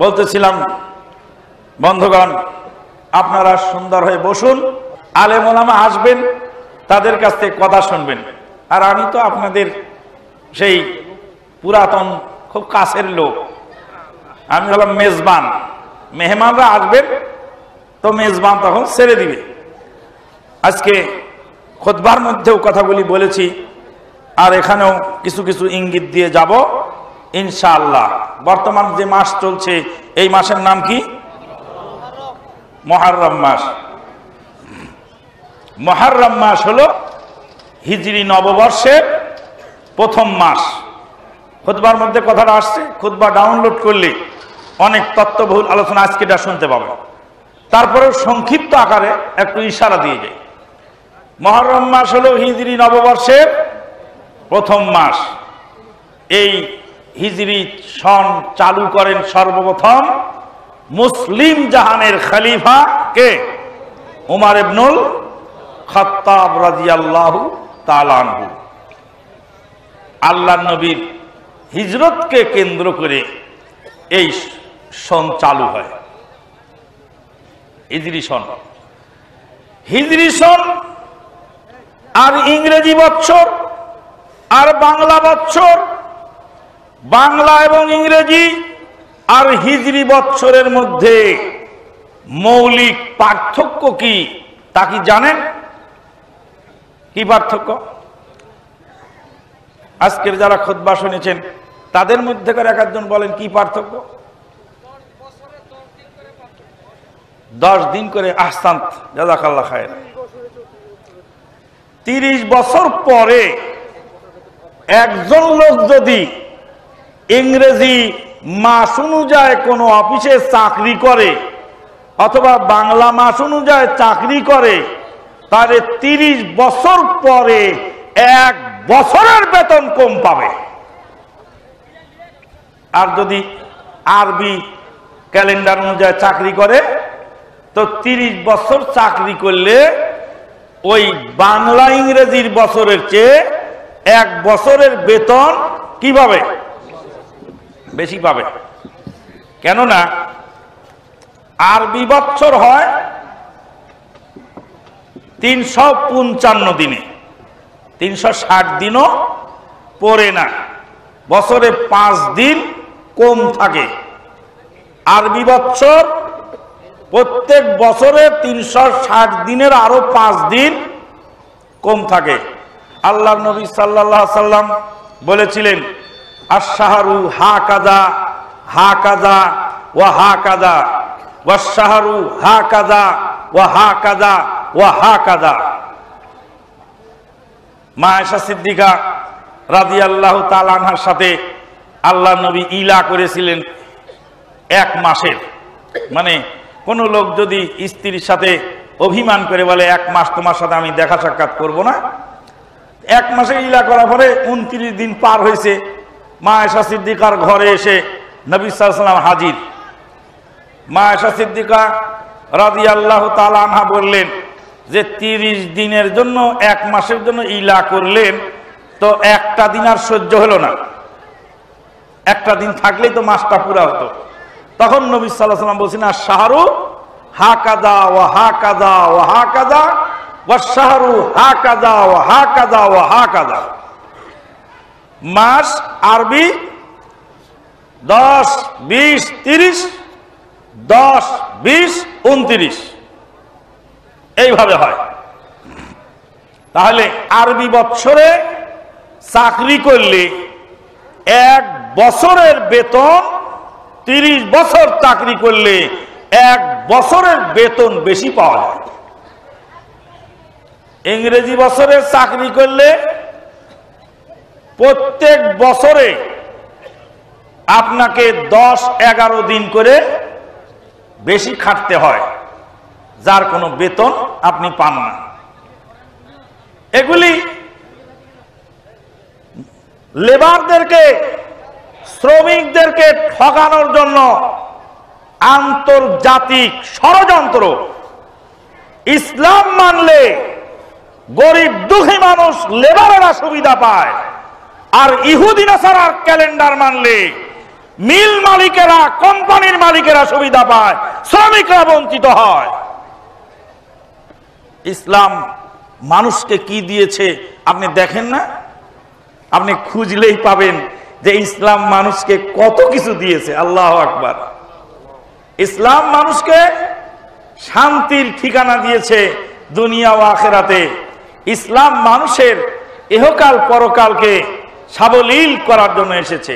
বলতেছিলাম, বন্ধুগণ, আপনারা সুন্দর হয়ে বসুন, আলেম ওলামা আসবেন, তাদের কাছ থেকে কথা শুনবেন। আর আমি তো আপনাদের সেই পুরাতন, খুব কাছের লোক। আমি হলাম মেজবান। মেহমানরা আসবেন, তো মেজবান তখন ছেড়ে দিবে। আজকে খোদবার মধ্যেও কথাগুলি বলেছি, আর এখানেও কিছু কিছু ইঙ্গিত দিয়ে যাব, ইনশাআল্লাহ। বর্তমান যে মাস চলছে এই মাসের নাম কি? মহারম মাস। মহারম মাস হলো হিজরি নববর্ষের প্রথম মাস। খুতবার মধ্যে কথাটা আসছে, খুতবা ডাউনলোড করলে অনেক তত্ত্ববহুল আলোচনা আজকে এটা শুনতে পাবে। তারপরে সংক্ষিপ্ত আকারে একটু ইশারা দিয়ে যায় মহরম মাস হলো হিজরি নববর্ষের প্রথম মাস। এই হিজরি সন চালু করেন সর্বপ্রথম মুসলিম জাহানের খলিফা কে? উমার ইবনুল খত্তাব রাজিয়াল্লাহু তালানহু আল্লাহ নবীর হিজরতকে কেন্দ্র করে এই সন চালু হয়। হিজরি সন। হিজরি সন আর ইংরেজি বৎসর আর বাংলা বৎসর বাংলা এবং ইংরেজি আর হিজরি বৎসরের মধ্যে মৌলিক পার্থক্য কি তা কি জানেন? কি পার্থক্য? আজকের যারা খোদবা শুনেছেন, তাদের মধ্যে মধ্যেকার এক একজন বলেন, কি পার্থক্য? দশ দিন করে আহসান্ত জাজাকাল্লা খায়ের। তিরিশ বছর পরে একজন লোক যদি ইংরেজি মাস অনুযায়ী কোনো অফিসে চাকরি করে অথবা বাংলা মাস অনুযায়ী চাকরি করে, তাহলে তিরিশ বছর পরে এক বছরের বেতন কম পাবে। আর যদি আরবি ক্যালেন্ডার অনুযায়ী চাকরি করে, তো তিরিশ বছর চাকরি করলে ওই বাংলা ইংরেজির বছরের চেয়ে এক বছরের বেতন কীভাবে? বেশি পাবে। কেননা আরবি বছর হয় তিনশো পঞ্চান্ন দিনে। তিনশো ষাট দিনও পড়ে না। বছরে পাঁচ দিন কম থাকে। আরবি বছর প্রত্যেক বছরে তিনশো ষাট দিনের আরও পাঁচ দিন কম থাকে। আল্লাহ নবী সাল্লাহ সাল্লাম বলেছিলেন আশাহারু হা কাদা হা কাদা ও হা কাদা ওয়াশাহারু হা কাদা ও হা কাদা ও হা কাদা মা আয়সা সিদ্দিকা রাজি আল্লাহ তালানহার সাথে আল্লাহ নবী ইলা করেছিলেন এক মাসের। মানে কোনো লোক যদি স্ত্রীর সাথে অভিমান করে বলে, এক মাস তোমার সাথে আমি দেখা সাক্ষাৎ করব না। এক মাসে ইলা করার পরে উনত্রিশ দিন পার হয়েছে। মা আয়সা সিদ্দিকার ঘরে এসে নবী সাল্লাম হাজির। মা আয়সা সিদ্দিকা রাজি আল্লাহ তালানহা বললেন যে তিরিশ দিনের জন্য, এক মাসের জন্য ইলা করলেন, তো একটা দিন আর সহ্য হলো না। একটা দিন থাকলেই তো মাসটা পুরা হতো। তখন নবী সাল্লাহ সাল্লাম বলছেন আর শাহরু হা কাদা ও হা কাদা ও হা কাদা ও শাহরু হা কাদা ও হা কাদা ও হা কাদা মাস আরবি, দশ, বিশ, তিরিশ, দশ, বিশ, উনত্রিশ। এইভাবে হয়। তাহলে আরবি বৎসরে চাকরি করলে এক বছরের বেতন, তিরিশ বছর চাকরি করলে এক বছরের বেতন বেশি পাওয়া যায়। ইংরেজি বছরে চাকরি করলে প্রত্যেক বছরে আপনাকে দশ, এগারো দিন করে বেশি খাটতে হয়, যার কোনো বেতন আপনি পান না। এগুলি লেবারদেরকে, শ্রমিকদেরকে ঠকানোর জন্য আন্তর্জাতিক ষড়যন্ত্র। ইসলাম মানলে গরিব দুঃখী মানুষ লেবারেরা সুবিধা পায়। আর ইহুদিন সারার ক্যালেন্ডার মানলে মিল মালিকেরা, কোম্পানির মালিকেরা সুবিধা পায়, শ্রমিকরা বঞ্চিত হয়। ইসলাম মানুষকে কি দিয়েছে আপনি দেখেন না? আপনি খুঁজলেই পাবেন যে ইসলাম মানুষকে কত কিছু দিয়েছে। আল্লাহ আকবার। ইসলাম মানুষকে শান্তির ঠিকানা দিয়েছে দুনিয়া ও আখেরাতে। ইসলাম মানুষের এহকাল পরকালকে সাবলীল করার জন্য এসেছে।